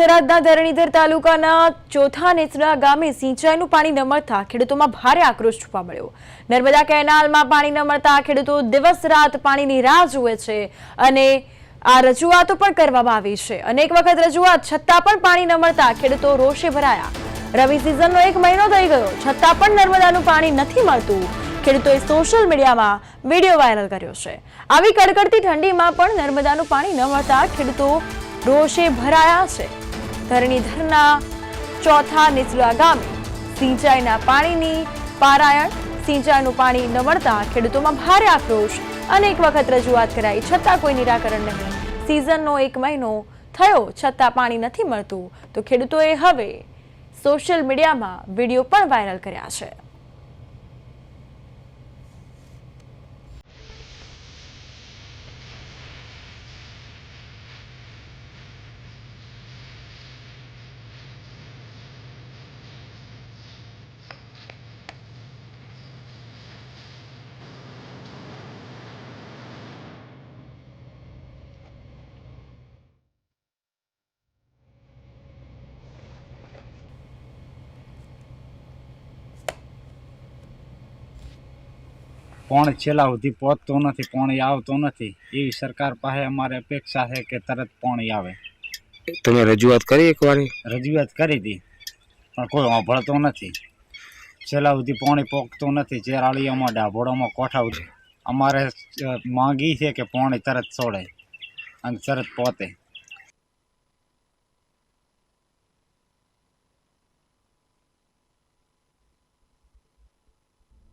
થરાદના ધરણીધર તાલુકાના ચોથા નેસડા ગામે સિંચાઈનું પાણી ન મળતા ખેડૂતોમાં ભારે આક્રોશ જોવા મળ્યો. નર્મદા કેનાલમાં પાણી ન મળતા ખેડૂતો દિવસ રાત પાણીની રાહ જુએ છે અને આ રજૂઆતો પણ કરવામાં આવી છે. અનેક વખત રજૂઆત, છતાં પણ પાણી ન મળતા ખેડૂતો રોષે ભરાયા. રવિ સિઝનનો એક મહિનો થઈ ગયો, છતાં પણ નર્મદાનું પાણી નથી મળતું. ખેડૂતોએ સોશિયલ મીડિયામાં વીડિયો વાયરલ કર્યો છે. આવી કડકડતી ઠંડીમાં પણ નર્મદાનું પાણી ન મળતા ખેડૂતો રોષે ભરાયા છે. ધરણીધરના ચોથા નીચલા ગામે સિંચાઈના પાણીની પારાયણ, સિંચાઈનું પાણી ન મળતા ખેડૂતોમાં ભારે આક્રોશ. અનેક વખત રજૂઆત કરાઈ, છતાં કોઈ નિરાકરણ નહીં. સિઝનનો એક મહિનો થયો, છતાં પાણી નથી મળતું. તો ખેડૂતોએ હવે સોશિયલ મીડિયામાં વીડિયો પણ વાયરલ કર્યા છે. પણ છેલ્લા સુધી પહોંચતો નથી પાણી આવતો નથી. એવી સરકાર પાસે અમારે અપેક્ષા છે કે તરત પાણી આવે. તમે રજૂઆત કરી એકવાર? રજૂઆત કરી હતી પણ કોઈ સાંભળતો નથી. છેલ્લા સુધી પાણી પોગતું નથી ચેરાળીઓમાં ડાભોળોમાં કોઠાવ છે. અમારે માંગી છે કે પાણી તરત છોડે અને તરત પહોંચે